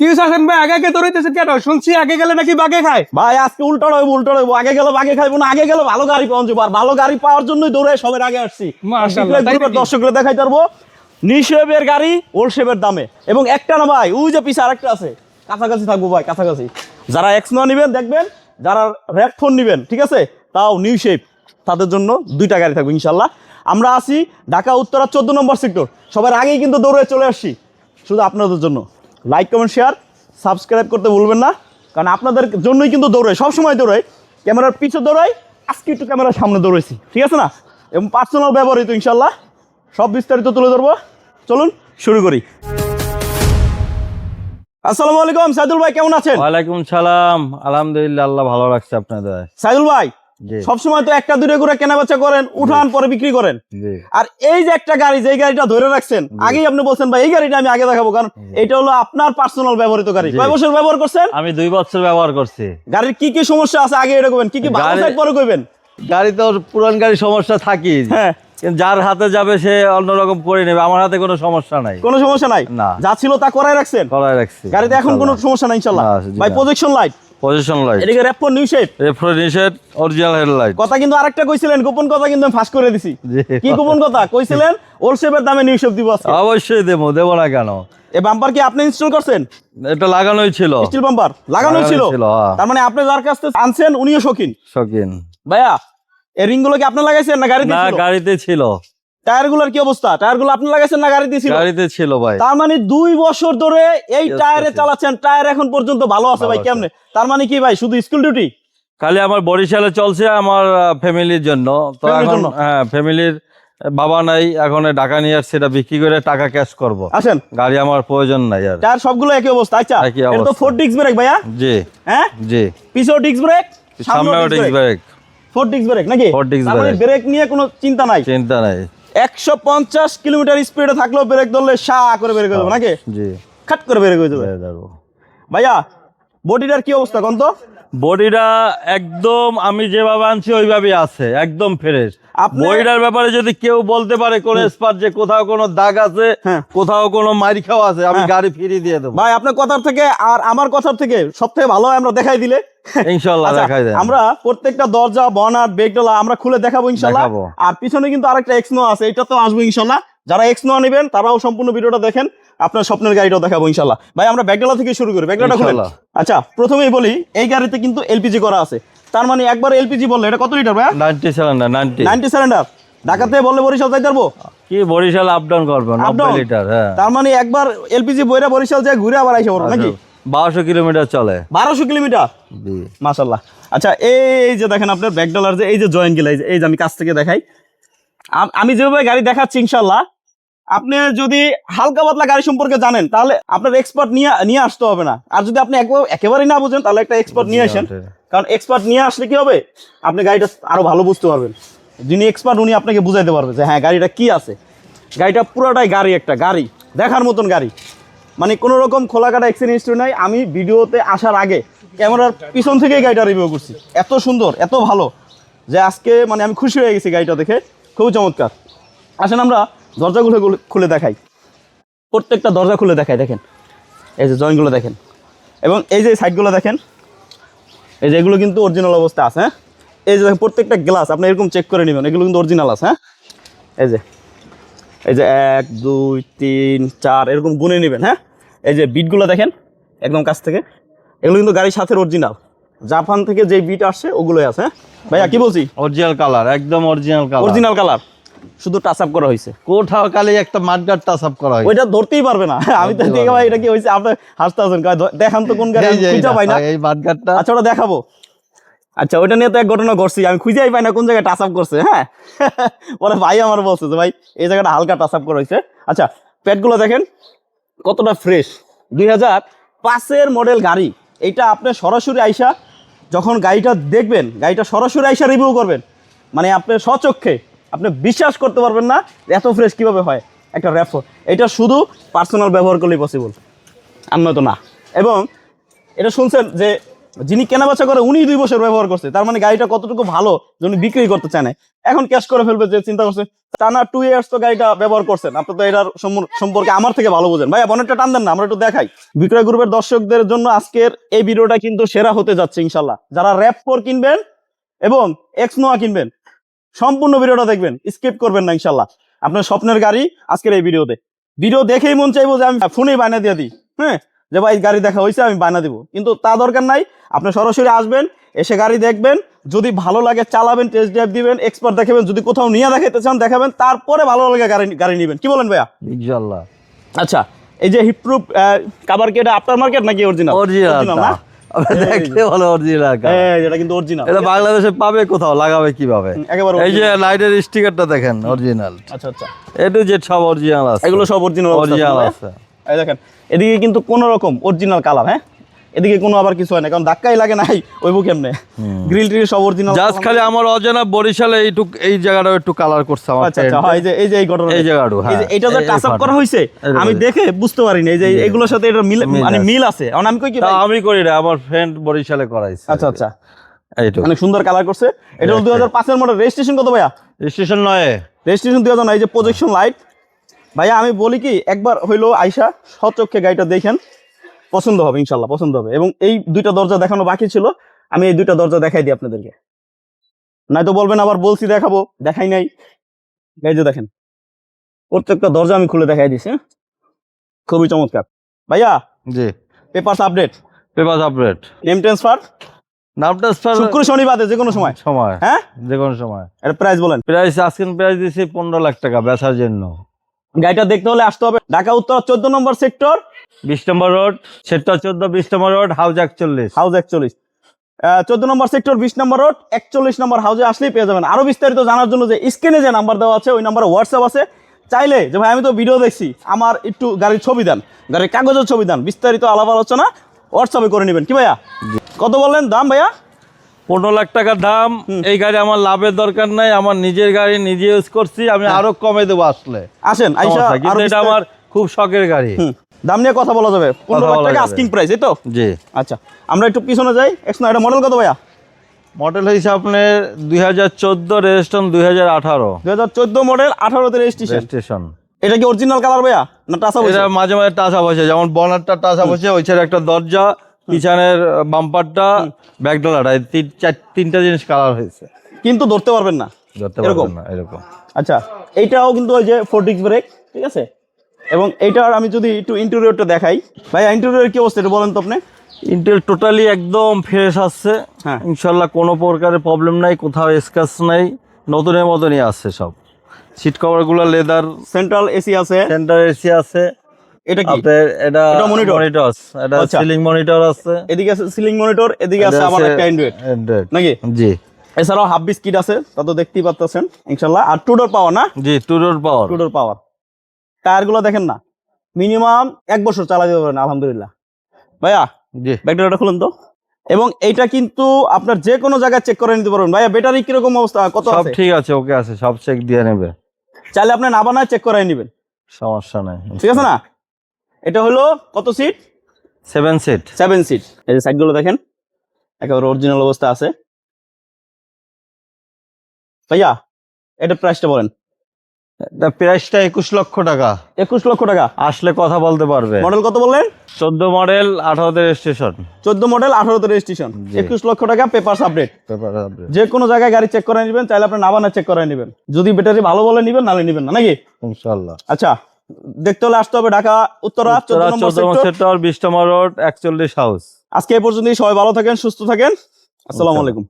কি শাসন ভাই? আগে আগে দৌড়াইতেছেন কেন? শুনছি আগে গেলে নাকি বাগে খায়। ভাই আজকে উল্টো রইবো উল্টো রইবো আগে গেলে আগে খাইবো না আগে গেলে ভালো গাড়ি পাওয়া আর ভালো গাড়ি পাওয়ার জন্যই দৌড়ে সবার আগে আসছি। মাশাআল্লাহ, তাই নাকি? দর্শকরা দেখাই পারব নিশেবের গাড়ি ওল শেপের দামে। এবং একটা না ভাই ওই যে পিছে আরেকটা আছে। কাছাকাছি থাকব ভাই কাছাকাছি। যারা এক্স নিবেন দেখবেন যারা রেড ফোন নিবেন ঠিক আছে? তাও নিউ শেপ তাদের জন্য দুইটা গাড়ি থাকবে ইনশাল্লাহ আমরা আছি ঢাকা উত্তরা চোদ্দ নম্বর সেক্টর সবার আগেই কিন্তু দৌড়ে চলে আসছি। শুধু আপনাদের জন্য। লাইক কমেন্ট শেয়ার সাবস্ক্রাইব করতে ভুলবেন না। কারণ আপনাদের জন্যই কিন্তু দৌড়াই সবসময় দৌড়াই। ক্যামেরার পিছে দৌড়াই আজকে একটু ক্যামেরার সামনে দৌড়েছি ঠিক আছে না? এবং পার্সোনাল ব্যবহৃত ইনশাল্লাহ সব বিস্তারিত তুলে ধরবো। চলুন শুরু করি। আসসালামু আলাইকুম সাইদুল ভাই কেমন আছেন? ওয়ালাইকুম সালাম। আলহামদুলিল্লাহ আল্লাহ ভালো রাখছে আপনাদের। সাইদুল ভাই সবসময় তো একটা দুটো করে কেনা বেচা করেন উঠান পরে বিক্রি করেন। আর এই যে একটা গাড়ি যে গাড়িটা ধরে রাখছেন আগেই আপনি বলছেন ভাই এই গাড়িটা আমি আগে দেখাবো কারণ এটা হলো আপনার পার্সোনাল ব্যবহৃত গাড়ি। কয় বছর ব্যবহার করছেন? আমি দুই বছর ব্যবহার করছি। গাড়ির কি কি সমস্যা আছে? আগে এটা করবেন কি কি ভালো সাইড পরে কইবেন। গাড়ি তো পুরান গাড়ি সমস্যা থাকি হ্যাঁ। যার হাতে যাবে সে অন্যরকম করে নেবে। আমার হাতে কোনো সমস্যা নাই। কোনো সমস্যা নাই? না। যা ছিল তা করাই রাখছেন? করাই রাখছি। গাড়িতে এখন কোনো সমস্যা নাই ইনশাল্লাহ। ভাই। Projection light position light new refrigerator original headlight কথা কিন্তু আরেকটা কইছিলেন গোপন কথা কিন্তু আমি ফাঁস করে দিছি। কি গোপন কথা? কইছিলেন ওল্ড শেপের দামে নিউ শেপ দিব আজকে। অবশ্যই দেবো দেবো না কেন? এই বাম্পার কি আপনি ইনস্টল করছেন? এটা লাগানোই ছিল। স্টিল বাম্পার লাগানো ছিল। হ্যাঁ। তার মানে আপনি যার কাছ থেকে আনছেন উনিও শৌখিন। শকিন ভাইয়া এই রিংগুলো কি আপনি লাগাইছেন না গাড়িতে না গাড়িতে ছিল। টায়ারগুলোর কি অবস্থা? টায়ারগুলো আপনি লাগাইছেন না গাড়িতে ছিল? গাড়িতে ছিল ভাই। তার মানে দুই বছর ধরে এই টায়ারে. চালাচ্ছেন টায়ার এখন পর্যন্ত ভালো আছে ভাই কেমনে? তার মানে কি ভাই শুধু স্কুল ডিউটি খালি আমার বরিশালে চলছে আমার ফ্যামিলির জন্য। তো এখন হ্যাঁ ফ্যামিলির বাবা নাই এখন টাকা নিয়ে আসছে এটা বিক্রি করে টাকা ক্যাশ করব। আসেন। গাড়ি আমার প্রয়োজন নাই আর। টায়ার সবগুলো একই অবস্থা আচ্ছা। একই এটা তো। ফোর ডিস্ক ব্রেক ভাইয়া? জি। হ্যাঁ? জি। পিছও ডিস্ক ব্রেক সামনে disc brake four disc brake নাকি? Disc তার মানে ব্রেক নিয়ে কোনো চিন্তা নাই? চিন্তা নাই। একশো পঞ্চাশ কিলোমিটার স্পিডে থাকলেও ব্রেক ধরলে সা করে বের করে দেবো নাকি? জি। খাট করে বের করে দেবে ভাইয়া বডিটার কি অবস্থা কোন তো? বডিটা একদম আমি যেভাবে আনছি ওইভাবেই আছে একদম ফ্রেশ বডিটার ব্যাপারে যদি কেউ বলতে পারে কোন স্পার যে কোথাও কোনো দাগ আছে হ্যাঁ। কোথাও কোনো মারি খাওয়া আছে আমি হ্যাঁ। গাড়ি ফিরিয়ে দিয়ে দেবো। ভাই আপনার কথার থেকে আর আমার কথার থেকে সব থেকে ভালো হয় আমরা দেখাই দিলে। ইনশাল্লাহ আচ্ছা, দেখাই দেন। আমরা প্রত্যেকটা দরজা বনার বেগডলা আমরা খুলে দেখাবো ইনশাল্লাহ আর পিছনে কিন্তু আরেকটা এক্সনো আছে এটা তো আসব ইনশাল্লাহ যারা এক্সনো নেবেন তারাও সম্পূর্ণ ভিডিওটা দেখেন আপনার স্বপ্নের গাড়িটাও দেখাবো ইনশাল্লাহ ভাই আমরা ব্যাগডলা থেকে শুরু করি ব্যাগডলাটা ইনশাল্লাহ। আচ্ছা প্রথমেই বলি এই গাড়িতে কিন্তু এলপিজি করা আছে। তার মানে একবার এলপিজি বললে এটা কত লিটার ভাই ninety cylinder ninety. Ninety cylinder ঢাকাতে বললে বরিশাল যাইতে পারব? কি বরিশাল আপ ডাউন করব Up নব্বই লিটার হ্যাঁ। তার মানে একবার এলপিজি বইরা বরিশাল যায় ঘুরে আবার আইসা পড়ব নাকি? বারোশো কিলোমিটার চলে। বারোশো কিলোমিটার? জি। মাশাল্লাহ আচ্ছা এই যে দেখেন আপনার ব্যাক ডলার যে এই যে জয়েন্ট গিলা এই যে- আমি কাছ থেকে দেখাই। আমি যেভাবে গাড়ি দেখাচ্ছি ইনশাল্লাহ আপনি যদি হালকা পাতলা গাড়ি সম্পর্কে জানেন তাহলে আপনার এক্সপার্ট নিয়ে নিয়ে আসতে হবে না। আর যদি আপনি একবার- একেবারেই না বুঝেন তাহলে একটা এক্সপার্ট নিয়ে আসেন। কারণ এক্সপার্ট নিয়ে আসলে কি হবে? আপনি গাড়িটা আরও ভালো বুঝতে পারবেন। যিনি এক্সপার্ট উনি আপনাকে বুঝাইতে পারবে যে হ্যাঁ গাড়িটা কি আছে? গাড়িটা পুরোটাই গাড়ি একটা গাড়ি। দেখার মতন গাড়ি। মানে কোনো রকম খোলাকাটা এক্সিডেন্ট হিস্ট্রি নাই। আমি ভিডিওতে আসার আগে ক্যামেরার পিছন থেকেই গাড়িটা রিভিউ করছি। এত সুন্দর, এত ভালো যে আজকে মানে আমি খুশি হয়ে গেছি গাড়িটা দেখে। খুব চমৎকার। আসেন আমরা দরজাগুলো গুলো খুলে দেখাই। প্রত্যেকটা দরজা খুলে দেখাই, দেখেন। এই যে জয়েন্টগুলো দেখেন। এবং এই যে সাইডগুলো দেখেন, এই যে এগুলো কিন্তু অরিজিনাল অবস্থা আছে হ্যাঁ? এই যে দেখেন, প্রত্যেকটা গ্লাস আপনি এরকম চেক করে নেবেন, এগুলো কিন্তু অরিজিনাল আছে হ্যাঁ? এই যে। এই যে এক দুই তিন চার এরকম গুনে নেবেন হ্যাঁ? এই যে বিটগুলো দেখেন একদম কাছ থেকে। এগুলো কিন্তু গাড়ির সাথে অরিজিনাল জাপান থেকে যে বিট আসছে ওগুলোই আছে হ্যাঁ? ভাইয়া কি বলছি? অরিজিনাল কালার একদম অরিজিনাল কালার অরিজিনাল কালার শুধু টাচ আপ করা হয়েছে। কোথাও খালি একটা মাঠগাট টাচ আপ করা হয় ওইটা ধরতেই পারবে না। আমি তো দেখে ভাই এটা কি হয়েছে? আপনি হাসতে আছেন দেখান তো কোন গাড়ি খুঁজে পাই না। এই মাঠগাটটা আচ্ছা ওটা দেখাবো। আচ্ছা ওইটা নিয়ে তো এক ঘটনা ঘটছি। আমি খুঁজেই পাই না কোন জায়গায় টাচ আপ করছে হ্যাঁ? পরে ভাই আমার বলছে যে, ভাই, এই জায়গাটা হালকা টাচ আপ করা হয়েছে। আচ্ছা প্যাডগুলো দেখেন, কতটা ফ্রেশ দুই হাজার পাঁচের মডেল গাড়ি, এইটা আপনি সরাসরি আইসা যখন গাড়িটা দেখবেন, গাড়িটা সরাসরি আইসা রিভিউ করবেন। মানে আপনি স্বচক্ষে আপনি বিশ্বাস করতে পারবেন না এত ফ্রেশ কীভাবে হয় একটা র্যাফো এটা শুধু পার্সোনাল ব্যবহার করলেই পসিবল আমরা তো না। এবং এটা শুনছেন যে যিনি কেনাবেচা করে উনি দুই বছর ব্যবহার করছে, তার মানে গাড়িটা কতটুকু ভালো যে উনি বিক্রি করতে চায় এখন ক্যাশ করে ফেলবে যে চিন্তা করছে, টানা টু ইয়ার্স তো গাড়িটা ব্যবহার করছেন, আপনি তো এটার সম্পর্কে আমার থেকে ভালো বোঝেন। ভাইয়া বনেটটা টান দেন না, আমরা একটু দেখাই। বিক্রয় গ্রুপের দর্শকদের জন্য আজকের এই ভিডিওটা কিন্তু সেরা হতে যাচ্ছে ইনশাল্লাহ যারা র্যাপ ফোর কিনবেন এবং এক্স নোয়া কিনবেন, সম্পূর্ণ ভিডিওটা দেখবেন স্কিপ করবেন না ইনশাল্লাহ আপনার স্বপ্নের গাড়ি আজকের এই ভিডিওতে ভিডিও দেখেই মন চাইব যে আমি ফোনেই বানিয়ে দিয়ে দিই হ্যাঁ? যে ভাই গাড়ি দেখা হয়েছে আমি বায়না দিব। কিন্তু তা দরকার নাই আপনি সরাসরি আসবেন এসে গাড়ি দেখবেন যদি ভালো লাগে চালাবেন টেস্ট ড্রাইভ দিবেন এক্সপার্ট দেখাবেন যদি কোথাও নিয়ে দেখাতে চান দেখাবেন তারপরে ভালো লাগে গাড়ি গাড়ি নেবেন। কি বলেন ভাইয়া? ইনশাল্লাহ আচ্ছা এই যে হিপপ্রুফ কাবার কি এটা আপনার মার্কেট নাকি অরিজিনাল অরিজিনাল না? দেখতে ভালো অরিজিনাল এটা কিন্তু অরিজিনাল এটা বাংলাদেশে পাবে কোথাও লাগাবে কীভাবে? একেবারে এই যে লাইটের স্টিকারটা দেখেন অরিজিনাল আচ্ছা আচ্ছা। এ টু জেড সব অরিজিনাল আছে। এগুলো সব অরিজিনাল অরিজিনাল আছে। এই দেখেন এদিকে কিন্তু কোন রকম অরিজিনাল কালার হ্যাঁ? এদিকে কোনো আবার কিছু হয় না কারণ ধাক্কাই লাগে নাই ওই বুক এমনি গ্রিল টিল সব অরিজিনাল জাস্ট খালি আমার অজানা বরিশালে এইটুক এই জায়গাটা একটু কালার করছে আমার আচ্ছা আচ্ছা হয় যে এই যে এই ঘটনা এই জায়গাটা, হ্যাঁ। এই যে এটা যে টাচ আপ করা যে আমি দেখে বুঝতে পারিনি এই যে এগুলোর সাথে এটা মিল মানে মিল আছে। এখন আমি কই কি? আমি করি না আমার ফ্রেন্ড বরিশালে করাইছে। আচ্ছা আচ্ছা। এইটুক। অনেক সুন্দর কালার করছে। এটা হলো দুই হাজার পাঁচের মডেল রেজিস্ট্রেশন কত ভাইয়া? রেজিস্ট্রেশন নয়। রেজিস্ট্রেশন দুই হাজার এই যে প্রজেকশন লাইট ভাইয়া আমি বলি কি একবার হইল আইসা সচক্ষে গাড়িটা দেখেন। পছন্দ হবে ইনশাল্লাহ পছন্দ হবে। এবং এই দুইটা দরজা দেখানো বাকি ছিল আমি এই দুইটা দরজা দেখাই দিই আপনাদেরকে। নয়তো বলবেন আবার বলছি দেখাবো দেখাই নাই। যে দেখেন প্রত্যেকটা দরজা আমি খুলে দেখাই দিছি হ্যাঁ? খুবই চমৎকার। ভাইয়া জি। Papers update paper update name transfer নাম ট্রান্সফার শুক্র শনিবারে যে কোনো সময়। সময়। হ্যাঁ? যে কোনো সময়। এর প্রাইস বলেন। প্রাইস আজকের প্রাইস দিয়েছি পনেরো লাখ টাকা বেচার জন্য। গাড়িটা দেখতে হলে আসতে হবে। ঢাকা উত্তর চোদ্দ নম্বর সেক্টর। বিশ নম্বর রোড সেক্টর চোদ্দ বিশ নম্বর রোড হাউস একচল্লিশ। হাউস একচল্লিশ। চোদ্দ নম্বর সেক্টর বিশ নম্বর রোড একচল্লিশ নম্বর হাউসে আসলেই পেয়ে যাবেন। আরও বিস্তারিত জানার জন্য যে স্ক্রিনে যে নাম্বার দেওয়া আছে ওই নাম্বারে হোয়াটসঅ্যাপ আছে। চাইলে যে ভাই আমি তো ভিডিও দেখছি আমার একটু গাড়ির ছবি দেন। গাড়ির কাগজের ছবি দেন বিস্তারিত আলাপ আলোচনা হোয়াটসঅ্যাপে করে নেবেন। কি ভাইয়া? কত বললেন? দাম ভাইয়া? পনেরো লাখ টাকার দাম এই গাড়ি আমার লাভের দরকার নাই আমার নিজের গাড়ি নিজে ইউজ করছি আমি আরও কমে দেবো আসলে। আসেন এটা আমার খুব শখের গাড়ি। দাম নিয়ে কথা বলা যাবে। পনেরো লাখ টাকা আস্কিং প্রাইস এই তো? জি। আচ্ছা আমরা একটু পিছনে যাই। এক্স এটা মডেল কত ভাইয়া? মডেল হয়েছে আপনার দুই হাজার চোদ্দ রেজিস্ট্রেশন দুই হাজার আঠারো। দুই হাজার চোদ্দ মডেল আঠারোতে রেজিস্ট্রেশন এটা কি অরিজিনাল কালার ভাইয়া? না টাসা এটা মাঝে মাঝে টাচা বসে যেমন বনারটা টাচা বসে ওই ছেড়ে একটা দরজা পিছনের বাম্পারটা ব্যাকডলাটা তিন চার তিনটা জিনিস কালার হয়েছে। কিন্তু ধরতে পারবেন না। ধরতে? পারবেন না এরকম। আচ্ছা এইটাও কিন্তু ওই যে ফোর ডিস্ক ব্রেক ঠিক আছে? এবং এইটার আমি যদি একটু ইন্টেরিয়রটা দেখাই। ভাই ইন্টেরিয়র কি অবস্থা এটা বলেন তো আপনি। ইন্টেল টোটালি একদম ফ্রেশ আসছে হ্যাঁ। ইনশাল্লাহ কোনো প্রকারের প্রবলেম নাই কোথাও স্ক্যাচ নাই নতুনের মতনই আসছে সব। সিট কভারগুলো লেদার সেন্ট্রাল এসি আছে। সেন্টার এসি আছে। এটা কি? আপনার এটা এটা? মনিটর এটা আচ্ছা। সিলিং মনিটর আছে। এদিকে আছে সিলিং মনিটর এদিকে আছে এটা আছে একটা অ্যান্ড্রয়েড। নাকি? জি। এছাড়াও হাফ বিস্কিট আছে তা তো দেখতেই পাচ্ছেন আর টুডোর পাওয়ার না? জি টুডোর পাওয়ার টুডোর পাওয়ার টায়ারগুলো দেখেন না। মিনিমাম এক বছর চালা দিতে পারেন আলহামদুলিল্লাহ। ভাইয়া জি। ব্যাটারিটা খুলুন তো। এবং এইটা কিন্তু আপনার যে কোনো জায়গায় চেক করে নিতে পারবেন। ভাইয়া ব্যাটারি কীরকম অবস্থা? কত সব ঠিক আছে ওকে আছে সব চেক দিয়ে নেবে। চাইলে আপনি না বানায় চেক করে নেবেন। সমস্যা নাই। ঠিক আছে না? এটা হলো কত seat seven seat seven seat এই যে সাইডগুলো দেখেন একেবারে অরিজিনাল অবস্থা আছে। ভাইয়া এটা প্রাইসটা বলেন। প্রাইসটা একুশ লক্ষ টাকা। একুশ লক্ষ টাকা। আসলে কথা বলতে পারবে। মডেল কত বললেন? চোদ্দ মডেল আঠারোতে রেজিস্ট্রেশন চোদ্দ মডেল আঠারোতে রেজিস্ট্রেশন একুশ লক্ষ টাকা পেপার আপডেট যে কোনো জায়গায় গাড়ি চেক করে নেবেন চাইলে আপনি না বানায় চেক করে নেবেন। যদি ব্যাটারি ভালো বলে নেবেন নালে নেবেন না নাকি? ইনশাল্লাহ আচ্ছা দেখতে হলে আসতে হবে ঢাকা উত্তরা চোদ্দ নম্বর সেক্টর বিশ নম্বর রোড একচল্লিশ হাউস আজকে এই পর্যন্তই সবাই ভালো থাকেন সুস্থ থাকেন। আসসালামু আলাইকুম।